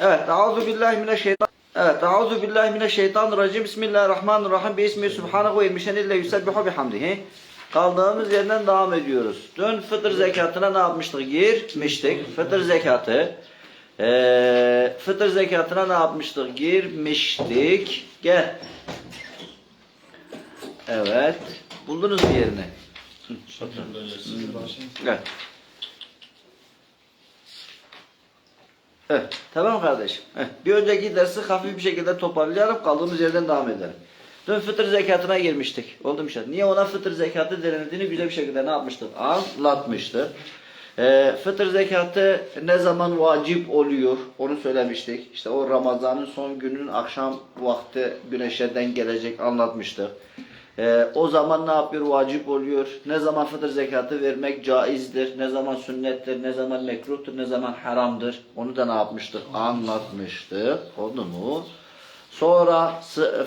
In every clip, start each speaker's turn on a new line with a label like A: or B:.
A: Evet. Euzu billahi mineşşeytan. Evet. Euzu billahi mineşşeytanirracim. Bismillahirrahmanirrahim. Bismi subhanahu ve mişenille yusebbihu bihamdihi. Kaldığımız yerden devam ediyoruz. Dün fıtır zekatına ne yapmıştık? Girmiştik. Fıtır zekatı. Ee, fıtır zekatına ne yapmıştık? Girmiştik. Gel. Evet. Buldunuz mu yerini? Evet. Evet. Tamam kardeşim. Evet. Bir önceki dersi hafif bir şekilde toparlayalım. Kaldığımız yerden devam edelim. Dün fıtır zekatına girmiştik. Oldu mu? Niye ona fıtır zekatı denildiğini güzel bir şekilde ne yapmıştık? Anlatmıştık. Ee, fıtır zekatı ne zaman vacip oluyor? Onu söylemiştik. İşte o Ramazan'ın son günün akşam vakti güneşlerden gelecek anlatmıştık. Ee, o zaman ne yapıyor? Vacip oluyor. Ne zaman fıtır zekatı vermek caizdir. Ne zaman sünnettir. Ne zaman mekruhtur. Ne zaman haramdır. Onu da ne yapmıştık? Anlatmıştık. Mu? Sonra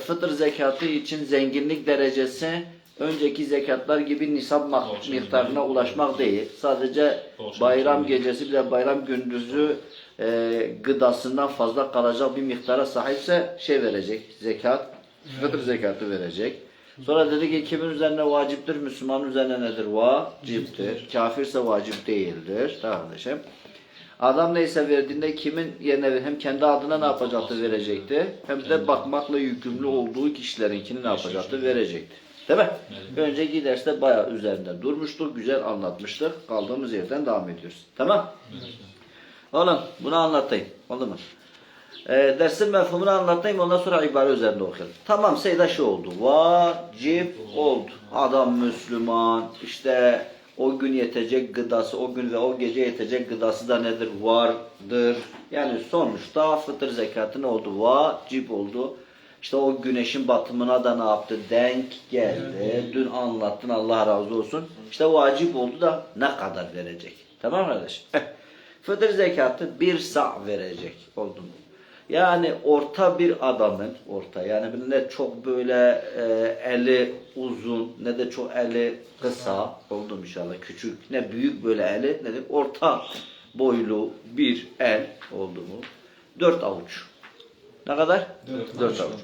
A: fıtır zekatı için zenginlik derecesi önceki zekatlar gibi
B: Borç
A: miktarına ulaşmak değil. Sadece bayram gecesi bile bayram gündüzü e, gıdasından fazla kalacak bir miktara sahipse şey verecek. Zekat, fıtır zekatı verecek. Sonra dedi ki kimin üzerine vaciptir? Müslümanın üzerine nedir? Vaciptir. Kafirse vacip değildir. Kardeşim. Adam neyse verdiğinde kimin yerine hem kendi adına ne yapacaktı verecekti hem de bakmakla yükümlü olduğu kişilerinkini ne yapacaktı verecekti. Değil mi? Önceki derste bayağı üzerinde durmuştuk, güzel anlatmıştık. Kaldığımız yerden devam ediyoruz. Tamam? Oğlum bunu anlatayım. Oldu mu? Ee, dersin mefhumunu anlatayım ondan sonra ibare üzerinde okuyalım. Tamam Seyda şu oldu. Vacip oldu. Adam Müslüman. işte o gün yetecek gıdası, o gün ve o gece yetecek gıdası da nedir? Vardır. Yani sonuçta fıtır zekatı ne oldu? Vacip oldu. İşte o güneşin batımına da ne yaptı? Denk geldi. Dün anlattın Allah razı olsun. İşte vacip oldu da ne kadar verecek? Tamam kardeşim? Fıtır zekatı bir sa verecek oldu mu? Yani orta bir adamın, orta yani ne çok böyle e, eli uzun ne de çok eli kısa oldu mu inşallah küçük ne büyük böyle eli ne de orta boylu bir el oldu mu? Dört avuç. Ne kadar?
C: Dört
A: Dört
C: avuç.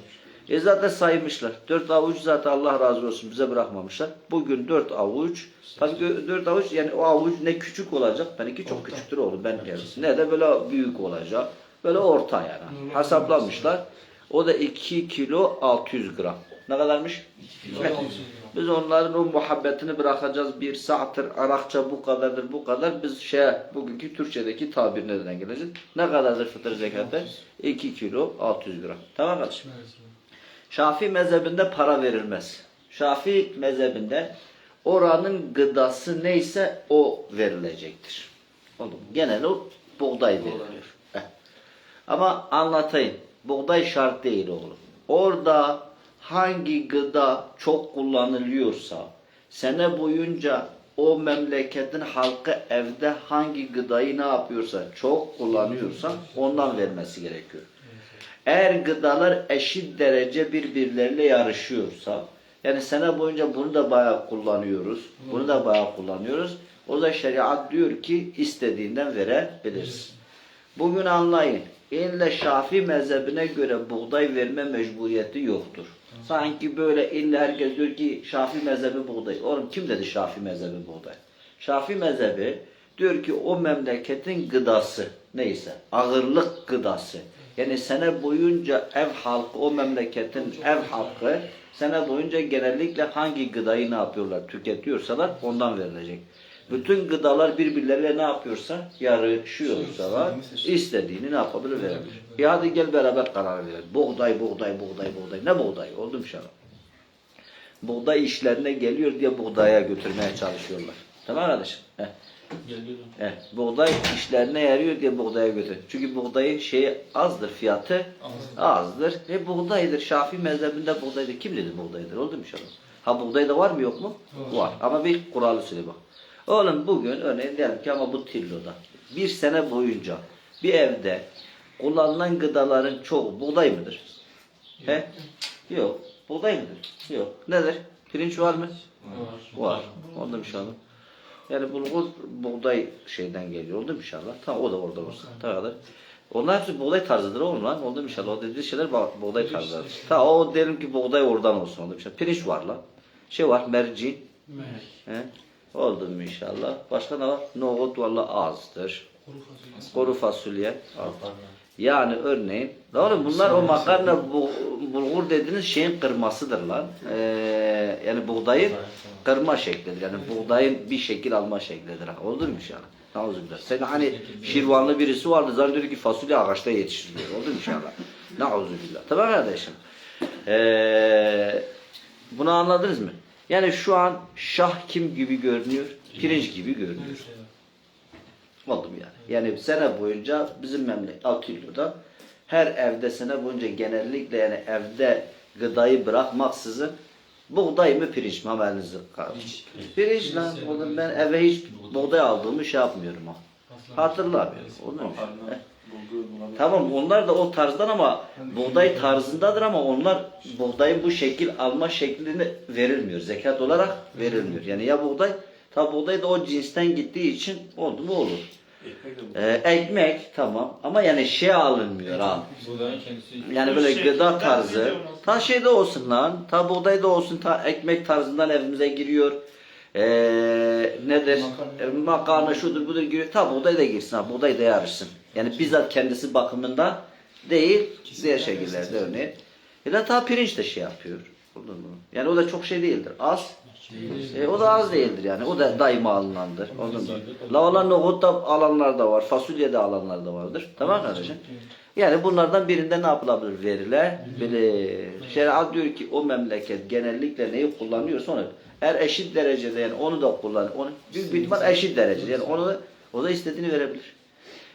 A: E zaten saymışlar. Dört avuç zaten Allah razı olsun bize bırakmamışlar. Bugün dört avuç. Tabii dört avuç yani o avuç ne küçük olacak. Benimki çok
C: Orta.
A: küçüktür oğlum ben kendisi. Ne de böyle büyük olacak. Böyle orta yani. Hesaplamışlar. O da 2 kilo 600 gram. Ne kadarmış? Biz onların o muhabbetini bırakacağız. Bir saattir Arapça bu kadardır bu kadar. Biz şey bugünkü Türkçedeki tabir nereden gelecek? Ne kadardır fıtır zekatı? 2 kilo 600 gram. Tamam kardeşim. Şafii mezhebinde para verilmez. Şafii mezhebinde oranın gıdası neyse o verilecektir. Oldu mu? Genel o buğday veriliyor. Ama anlatayım. Buğday şart değil oğlum. Orada hangi gıda çok kullanılıyorsa sene boyunca o memleketin halkı evde hangi gıdayı ne yapıyorsa çok kullanıyorsa ondan vermesi gerekiyor. Eğer gıdalar eşit derece birbirleriyle yarışıyorsa yani sene boyunca bunu da bayağı kullanıyoruz. Bunu da bayağı kullanıyoruz. O da şeriat diyor ki istediğinden verebilirsin. Bugün anlayın. İlle Şafi mezhebine göre buğday verme mecburiyeti yoktur. Sanki böyle illa herkes diyor ki Şafi mezhebi buğday. Oğlum kim dedi Şafi mezhebi buğday? Şafi mezhebi diyor ki o memleketin gıdası neyse ağırlık gıdası. Yani sene boyunca ev halkı o memleketin ev halkı sene boyunca genellikle hangi gıdayı ne yapıyorlar tüketiyorsalar ondan verilecek. Bütün gıdalar birbirleriyle ne yapıyorsa yarışıyorsalar istediğini ne yapabilir verebilir. E hadi gel beraber karar verelim. Buğday, buğday, buğday, buğday. Ne buğday? Oldu mu inşallah? Buğday işlerine geliyor diye buğdaya götürmeye çalışıyorlar. Tamam kardeşim? Heh. Evet, buğday işlerine yarıyor diye buğdaya götür. Çünkü buğdayın şeyi azdır, fiyatı azdır. E buğdaydır. Şafii mezhebinde buğdaydır. Kim dedi buğdaydır? Oldu mu inşallah? Ha buğday da var mı yok mu? Var. Ama bir kuralı söyle bak. Oğlum bugün örneğin diyelim ki ama bu tilloda bir sene boyunca bir evde kullanılan gıdaların çoğu buğday mıdır? He? Yok. Buğday mıdır? Yok. Nedir? Pirinç var mı?
B: Var.
A: Var. Oldu inşallah. Yani bulgur buğday şeyden geliyor oldu inşallah? Tamam o da orada olsun. Tamamdır. Onlar hepsi buğday tarzıdır oğlum lan. Oldu inşallah. O dediği şeyler buğday tarzıdır. Ta o diyelim ki buğday oradan olsun. Oldu inşallah. Pirinç var lan. Şey var merci. He? Oldu mu inşallah. Başka ne var? Nohut valla azdır.
B: Kuru fasulye.
A: Yani örneğin, oğlum bunlar o makarna bu, bulgur dediğiniz şeyin kırmasıdır lan. Ee, yani buğdayın kırma şeklidir. Yani buğdayın bir şekil alma şeklidir. Oldu mu inşallah? Nauzubillah. Sen hani şirvanlı birisi vardı zannediyor ki fasulye ağaçta yetiştiriyor. Oldu mu inşallah? Nauzubillah. Tamam kardeşim. Ee, bunu anladınız mı? Yani şu an şah kim gibi görünüyor? Pirinç gibi görünüyor. Oldum yani. Yani sene boyunca bizim memleket Atilla'da her evde sene boyunca genellikle yani evde gıdayı bırakmaksızın buğday mı pirinç mi haberinizi kalır.
B: Pirinç.
A: Pirinç lan oğlum ben eve hiç buğday aldığımı şey yapmıyorum ha. Heh.
C: bulgur, bulgur.
A: Tamam onlar da o tarzdan ama buğday tarzındadır ama onlar buğdayın bu şekil alma şeklini verilmiyor. Zekat olarak verilmiyor. Yani ya buğday, tabi buğday da o cinsten gittiği için oldu mu olur.
C: De.
A: Ee, ekmek tamam ama yani şey alınmıyor ha.
D: Buğdayın kendisi
A: Yani böyle
E: Şey,
A: gıda tarzı. Ta şeyde olsun lan. Ta buğday da olsun. Ta ekmek tarzından evimize giriyor. Ee, nedir?
B: Makarna.
A: Makarna. Makarna şudur budur giriyor. Ta buğday da girsin ha. Buğday da yarışsın. Yani bizzat kendisi bakımında değil. Diğer şekillerde örneğin. Ya da ta pirinç de şey yapıyor. Buldun mu? Yani o da çok şey değildir. Az. E, o da az değildir yani. O da daima alınandır. Onun da. Lavalar nohut da alanlar da var. Fasulye de alanlar da vardır. Tamam kardeşim? Yani bunlardan birinde ne yapılabilir? Verilebilir. Şeriat diyor ki o memleket genellikle neyi kullanıyorsa onu eğer eşit derecede yani onu da kullan. Onu büyük bir ihtimal eşit derecede. Yani onu da, o da istediğini verebilir.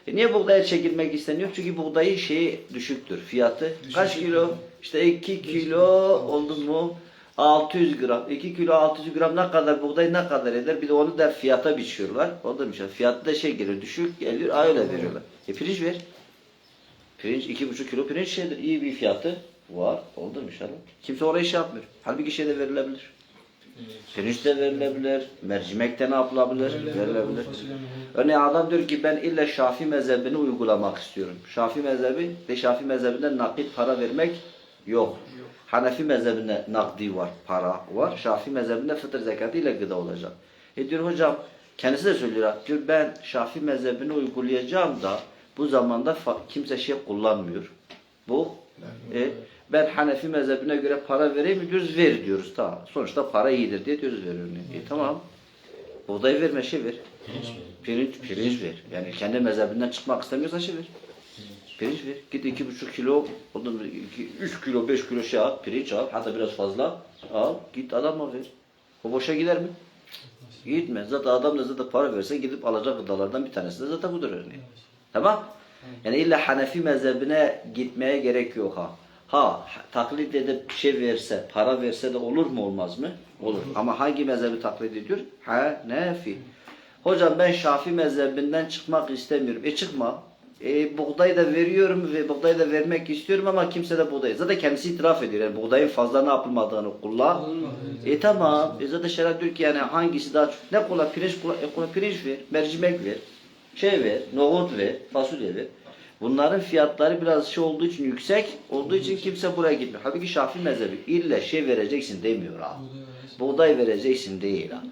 A: E niye buğdaya çekilmek isteniyor? Çünkü buğdayın şeyi düşüktür. Fiyatı kaç kilo? İşte 2 kilo oldu mu? 600 gram. 2 kilo 600 gram ne kadar buğday ne kadar eder? Bir de onu da fiyata biçiyorlar. O da şey. Fiyatı da şey geliyor. Düşük geliyor. Öyle veriyorlar. E pirinç ver. Pirinç 2,5 kilo pirinç şeydir. iyi bir fiyatı var. Oldu mu inşallah? Kimse oraya şey yapmıyor. Halbuki şey de verilebilir. Pirinç de verilebilir. Mercimek de ne yapılabilir? Verilebilir. Örneğin adam diyor ki ben illa Şafi mezhebini uygulamak istiyorum. Şafi mezhebi de Şafi mezhebinde nakit para vermek yok. Hanefi mezhebinde nakdi var, para var. Şafi mezhebinde fıtır zekatı ile gıda olacak. E diyor hocam kendisi de söylüyor. Diyor ben Şafi mezhebini uygulayacağım da bu zamanda kimse şey kullanmıyor. Bu e, ben Hanefi mezhebine göre para vereyim mi diyoruz ver diyoruz. Tamam. Sonuçta para iyidir diye diyoruz veriyor. E, tamam. Buğday verme şey ver. Pirinç, pirinç ver. Yani kendi mezhebinden çıkmak istemiyorsan şey ver. Pirinç ver. Git iki buçuk kilo, ondan iki, üç kilo, beş kilo şey al, pirinç al. Hatta biraz fazla al. Git adama ver. O boşa gider mi? Gitme. Zaten adam da zaten para verse gidip alacak gıdalardan bir tanesi de zaten budur örneğin. Tamam? Yani illa Hanefi mezhebine gitmeye gerek yok ha. Ha taklit edip şey verse, para verse de olur mu olmaz mı? Olur. Ama hangi mezhebi taklit ediyor? Hanefi. Hocam ben Şafi mezhebinden çıkmak istemiyorum. E çıkma. E, buğday da veriyorum ve buğday da vermek istiyorum ama kimse de buğday. Zaten kendisi itiraf ediyor. Yani buğdayın fazla ne yapılmadığını kullan. E tamam. E zaten şeriat diyor ki yani hangisi daha çok. Ne kullan? Pirinç kullan. E kullan pirinç ver. Mercimek ver. Şey ver. Nohut ver. Fasulye ver. Bunların fiyatları biraz şey olduğu için yüksek olduğu için kimse buraya gitmiyor. Halbuki Şafii mezhebi ille şey vereceksin demiyor ha. Buğday vereceksin değil ha.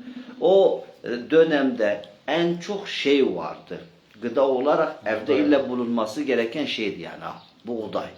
A: O e, dönemde en çok şey vardı. Gıda olarak evde ille bulunması gereken şeydi yani ha. Buğday.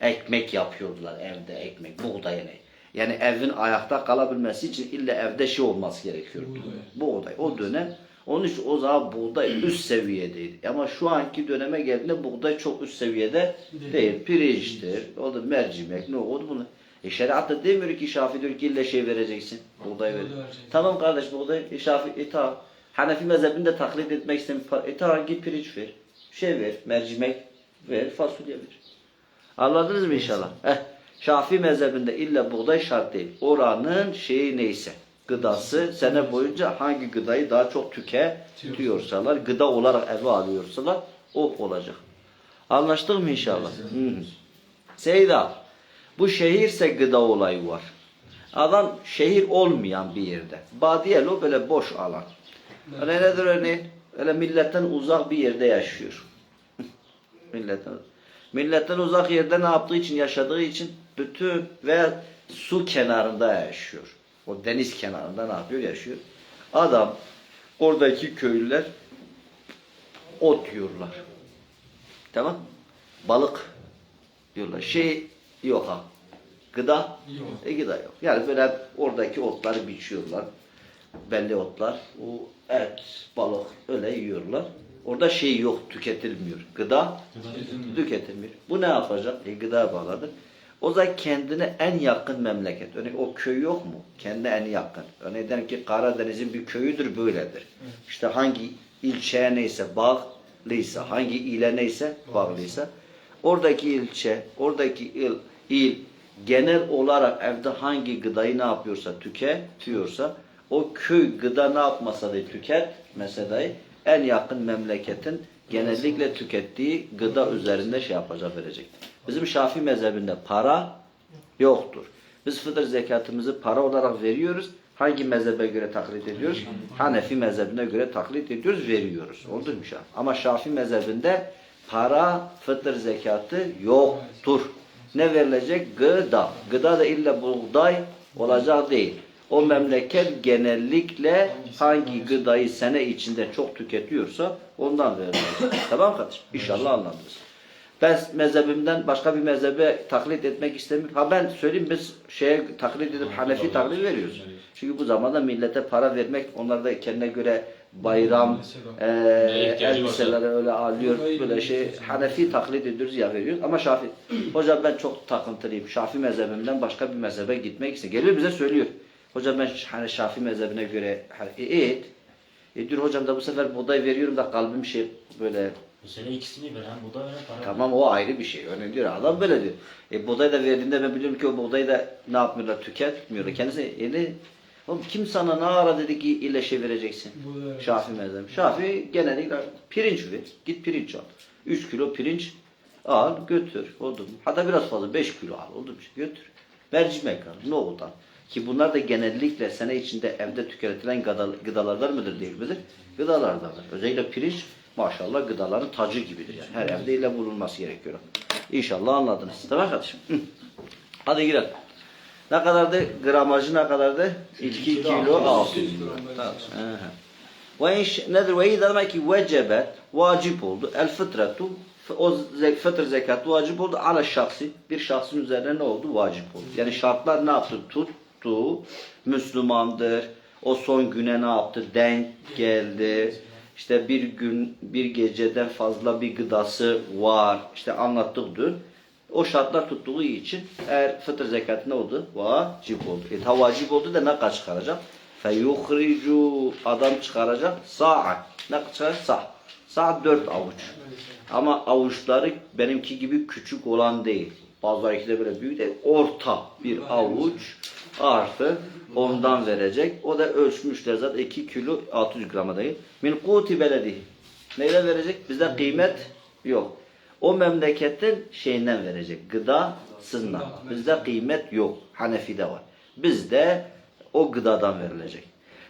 A: Ekmek yapıyordular evde ekmek. Buğday ne? Yani evin ayakta kalabilmesi için ille evde şey olması gerekiyordu. Buğday. O dönem onun için o zaman buğday üst seviyedeydi. Ama şu anki döneme geldiğinde buğday çok üst seviyede değil. Pirinçtir, o da mercimek, ne oldu bunu. E şeriatta demiyor ki Şafii diyor ki ille şey vereceksin. Buğday ver.
B: Buğday vereceksin.
A: Tamam kardeş buğday. E Şafii e tamam. Hanefi mezhebini de taklit etmek istemiyor. E tamam git pirinç ver. Şey ver, mercimek ver, fasulye ver. Anladınız mı inşallah? Eh, Şafii mezhebinde illa buğday şart değil. Oranın şeyi neyse. Gıdası sene boyunca hangi gıdayı daha çok tüketiyorsalar, gıda olarak eve alıyorsalar o olacak. Anlaştık mı inşallah? Hı hı. Seyda, bu şehirse gıda olayı var. Adam şehir olmayan bir yerde. Badiyelo böyle boş alan. Öyle nedir örneğin? Öyle milletten uzak bir yerde yaşıyor. Milletten Milletten uzak yerde ne yaptığı için, yaşadığı için bütün ve su kenarında yaşıyor. O deniz kenarında ne yapıyor? Yaşıyor. Adam, oradaki köylüler ot yiyorlar. Tamam Balık diyorlar. Şey yok ha. Gıda?
C: Yok.
A: E gıda yok. Yani böyle oradaki otları biçiyorlar. Belli otlar. O et, balık öyle yiyorlar. Orada şey yok, tüketilmiyor. Gıda tüketilmiyor. Bu ne yapacak? E gıda bağladı. O da kendine en yakın memleket. Örneğin o köy yok mu? Kendine en yakın. Örneğin diyelim ki Karadeniz'in bir köyüdür böyledir. İşte hangi ilçeye neyse bağlıysa, hangi ile neyse bağlıysa oradaki ilçe, oradaki il, il genel olarak evde hangi gıdayı ne yapıyorsa tüketiyorsa o köy gıda ne yapmasa da tüketmese dahi en yakın memleketin genellikle tükettiği gıda üzerinde şey yapacak verecektir. Bizim Şafii mezhebinde para yoktur. Biz fıtır zekatımızı para olarak veriyoruz. Hangi mezhebe göre taklit ediyoruz? Hanefi mezhebine göre taklit ediyoruz, veriyoruz. Oldu mu Şafii? Ama Şafii mezhebinde para, fıtır zekatı yoktur. Ne verilecek? Gıda. Gıda da illa buğday olacak değil. O memleket genellikle hangi gıdayı sene içinde çok tüketiyorsa ondan verilecek. tamam kardeşim? İnşallah anladınız. Ben mezhebimden başka bir mezhebe taklit etmek istemiyorum. Ha ben söyleyeyim biz şeye taklit edip Hanefi taklit veriyoruz. Çünkü bu zamanda millete para vermek onlar da kendine göre bayram
B: ihtiyacı varsa.
A: elbiseleri öyle alıyor böyle şey Hanefi taklit ediyoruz ya veriyoruz ama Şafi hocam ben çok takıntılıyım Şafi mezhebimden başka bir mezhebe gitmek istiyorum geliyor bize söylüyor hocam ben hani Şafi mezhebine göre e, et e diyor hocam da bu sefer buğday veriyorum da kalbim şey böyle
D: Bu sene ikisini veren bu da veren para.
A: Tamam o ayrı bir şey. Örneğin diyor adam böyle diyor. E buğday da verdiğinde ben biliyorum ki o buğdayı da ne yapmıyorlar? Tüketmiyorlar. Kendisi eli Oğlum kim sana ne ara dedi ki ille şey vereceksin?
C: Bu da-
A: Şafi mezhebi. Şafi genellikle pirinç ver. Git pirinç al. 3 kilo pirinç al götür. Oldu mu? Hatta biraz fazla 5 kilo al. Oldu mu? Götür. Mercimek al. Nohut al. Ki bunlar da genellikle sene içinde evde tüketilen gıda- gıdalardan mıdır değil midir? Gıdalardandır. Özellikle pirinç maşallah gıdaların tacı gibidir yani. Her evde ile bulunması gerekiyor. İnşallah anladınız. Tamam kardeşim? Hadi girelim. Ne kadardı? Gramajı ne kadardı? 2 kilo 600 gram. Ve inş nedir? Ve iyi demek ki vecebet, vacip oldu. El fıtratu, o fıtır zekatı vacip oldu. Ala şahsi, bir şahsın üzerine ne oldu? Vacip oldu. Yani şartlar ne yaptı? Tuttu, Müslümandır. O son güne ne yaptı? Denk geldi. İşte bir gün, bir geceden fazla bir gıdası var. İşte anlattık dün. O şartlar tuttuğu için eğer fıtır zekatı ne oldu? Vacip oldu. E ta vacip oldu da ne kadar çıkaracak? Feyuhricu adam çıkaracak sa'a. Ne çıkar? Sa. Sa dört avuç. Ama avuçları benimki gibi küçük olan değil. Bazıları ikide böyle büyük değil. Orta bir avuç artı ondan verecek. O da ölçmüşler zaten 2 kilo 600 grama değil. Min kuti beledi. Neyle verecek? Bizde kıymet yok. O memleketin şeyinden verecek. Gıdasından. Bizde kıymet yok. Hanefi'de var. Bizde o gıdadan verilecek.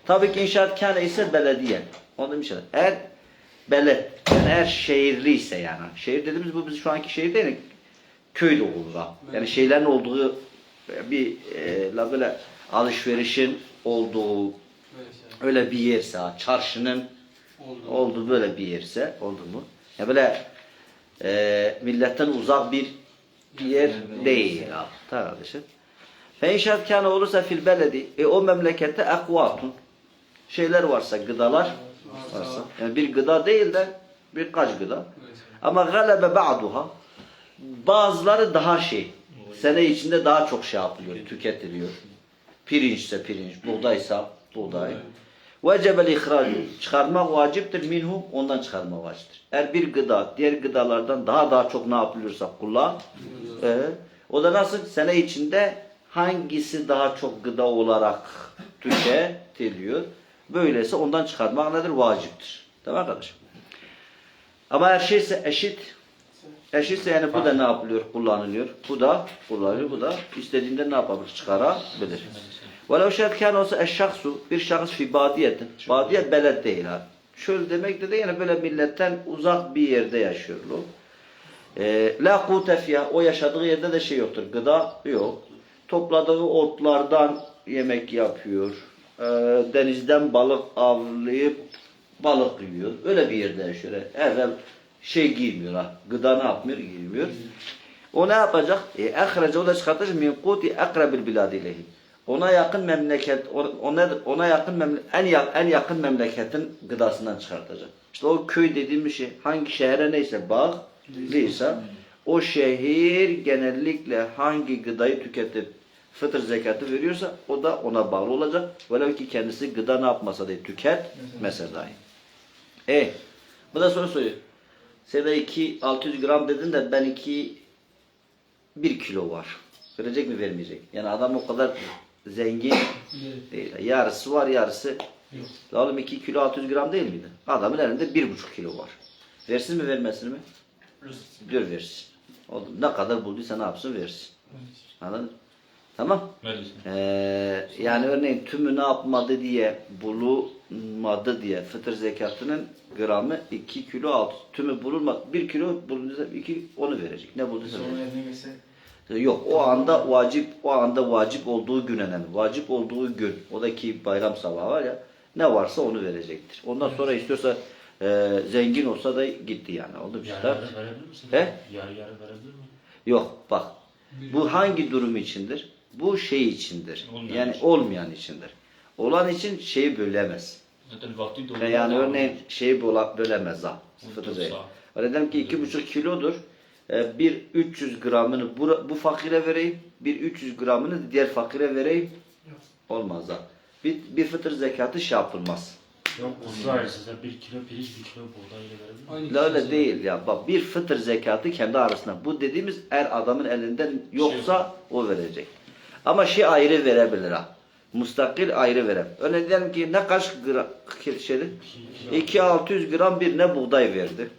A: Tabii ki inşaat kâne ise belediye. Onu demiş Eğer beled, yani eğer şehirliyse yani. Şehir dediğimiz bu biz şu anki şehir değil. Köy de olur. Yani şeylerin olduğu bir e, la böyle alışverişin olduğu öyle bir yerse, çarşının
C: Oldu.
A: oldu böyle bir yerse oldu mu? Ya böyle e, milletten uzak bir yer değil ya. Tamam kardeşim. Fe inşaat kâne olursa fil beledi. E o memlekette ekvatun. Şeyler varsa, gıdalar varsa. Yani bir gıda değil de birkaç gıda.
C: Evet.
A: Ama galebe ba'duha. Bazıları daha şey. Sene içinde daha çok şey yapılıyor, tüketiliyor. Pirinçse pirinç, buğdaysa buğday. Vecebel ihracu. Çıkarmak vaciptir minhu. Ondan çıkarma vaciptir. Eğer bir gıda diğer gıdalardan daha daha çok ne yapılıyorsa kullan. e, o da nasıl? Sene içinde hangisi daha çok gıda olarak tüketiliyor? Böyleyse ondan çıkarmak nedir? Vaciptir. Tamam kardeşim? Ama her şeyse eşit. Eşitse yani bu da ne yapılıyor? Kullanılıyor. Bu da kullanılıyor. Bu da istediğinde ne yapabilir? Çıkarabilir. Velev şart kâne olsa eşşahsu bir şahıs fi badiyetin. Badiyet beled değil ha. Çöl demek de değil yani böyle milletten uzak bir yerde yaşıyor o. E, la kute fiyah. O yaşadığı yerde de şey yoktur. Gıda yok. Topladığı otlardan yemek yapıyor. E, denizden balık avlayıp balık yiyor. Öyle bir yerde yaşıyor. Evvel şey giymiyor ha. Gıda ne yapmıyor? Giymiyor. O ne yapacak? E, ahrece o da çıkartacak min kuti akrabil bilad ileyhi. Ona yakın memleket, ona ona yakın memle, en yak, en yakın memleketin gıdasından çıkartacak. İşte o köy dediğimiz şey hangi şehre neyse bağlıysa o şehir genellikle hangi gıdayı tüketip fıtır zekatı veriyorsa o da ona bağlı olacak. Velev ki kendisi gıda ne yapmasa da tüketmese dahi. E, bu da soru soruyor. Sen de 2 600 gram dedin de ben 2 1 kilo var. Verecek mi vermeyecek? Yani adam o kadar zengin değil. Yarısı var yarısı. La oğlum 2 kilo 600 gram değil miydi? Adamın elinde 1,5 kilo var. Versin mi vermesin mi? Diyor versin. Oldu. Ne kadar bulduysa ne yapsın versin. Anladın? mı? Tamam. Ee, yani örneğin tümü ne yapmadı diye bulunmadı diye fıtır zekatının gramı 2 kilo alt. Tümü bulunmadı. 1 kilo bulunduysa 2 onu verecek. Ne bulduysa verecek. Yok o anda vacip o anda vacip olduğu gün önemli. Vacip olduğu gün o da ki bayram sabahı var ya ne varsa onu verecektir. Ondan sonra istiyorsa e, zengin olsa da gitti yani. Oldu mu?
D: Yarı yarı verebilir misin?
A: He?
D: Yarı yarı verebilir mi?
A: Yok bak. Bu hangi durum içindir? Bu şey içindir.
D: Olmayan
A: yani
D: için.
A: olmayan içindir. Olan için şeyi bölemez.
D: Zaten vakti doldu.
A: Yani örneğin şeyi böle- bölemez ha. Fıtır
D: Fıtır
A: değil.
D: sağ.
A: Öyle dedim ki iki buçuk kilodur. Ee, Bir 300 gramını bu, bu fakire vereyim. Bir 300 gramını diğer fakire vereyim. Olmaz ha. Bir, bir fıtır zekatı şey yapılmaz.
D: Yok ısrar size bir kilo pirinç bir kilo buğday ile verebilir
A: öyle değil ya. Bak bir fıtır zekatı kendi arasında. Bu dediğimiz eğer adamın elinden yoksa o verecek. Ama şey ayrı verebilir ha. Mustakil ayrı verebilir. Örneğin diyelim ki ne kaç gram şeydi? 2600 gram birine buğday verdi.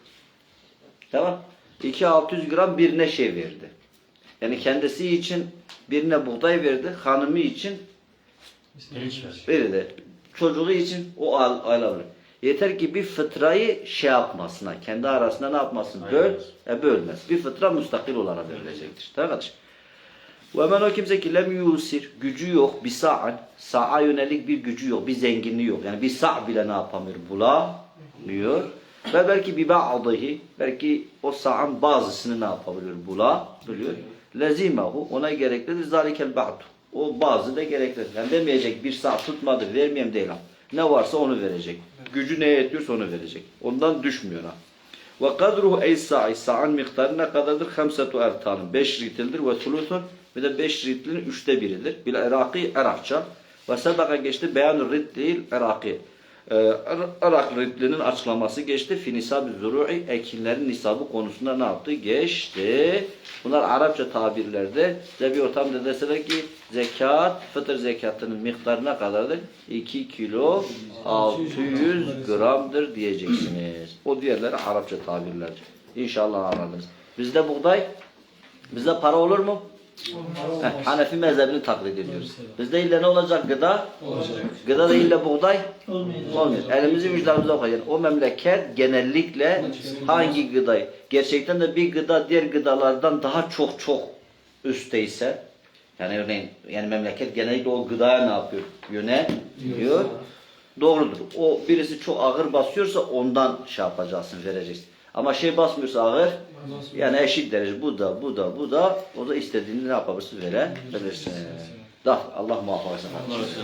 A: Tamam. 2600 gram birine şey verdi. Yani kendisi için birine buğday verdi. Hanımı için verdi. Çocuğu için o al, alabilir. Yeter ki bir fıtrayı şey yapmasın. ha, Kendi arasında ne yapmasın? Böl, e, bölmez. Bir fıtra mustakil olarak verilecektir. Tamam kardeş? Ve men o kimse ki lem yusir, gücü yok, bir sa'an, sa'a yönelik bir gücü yok, bir zenginliği yok. Yani bir sa' bile ne yapamıyor? Bulamıyor. Ve belki bir ba'dihi, belki o sa'an bazısını ne yapabiliyor? Bulabiliyor. Lezimehu, ona gereklidir. Zalikel ba'du. O bazı da gereklidir. Yani demeyecek bir sa' tutmadı, vermeyeyim değil. Ne varsa onu verecek. Gücü neye yetiyorsa onu verecek. Ondan düşmüyor ha. Ve kadruhu ey sa'i sa'an miktarı ne kadardır? Hamsetu ertanın. Beş ritildir ve thuluthun ve de beş ritlinin üçte biridir. Bil Iraki Irakça. Ve sebeka geçti beyan rittil Iraki. Ee, Irak ritlinin açıklaması geçti. Fi nisab-ı zuru'i ekinlerin nisabı konusunda ne yaptı? Geçti. Bunlar Arapça tabirlerde size bir ortamda deseler ki zekat, fıtır zekatının miktarı ne kadardır? 2 kilo 600 gramdır diyeceksiniz. O diğerleri Arapça tabirlerdir. İnşallah anladınız. Bizde buğday, bizde para olur mu? Heh, Hanefi mezhebini taklit ediyoruz. Bizde illa ne olacak? Gıda.
B: olacak.
A: Gıda da illa buğday. Olmuyor. Elimizi vicdanımıza koyalım. O memleket genellikle hangi gıdayı? Gerçekten de bir gıda diğer gıdalardan daha çok çok üstteyse yani örneğin yani memleket genellikle o gıdaya ne yapıyor? Yöneliyor. Doğrudur. O birisi çok ağır basıyorsa ondan şey yapacaksın, vereceksin. Ama şey basmıyorsa ağır yani eşit derece bu da bu da bu da o da istediğini ne yapabilirsin verebilirsin. Da Allah muhafaza etsin.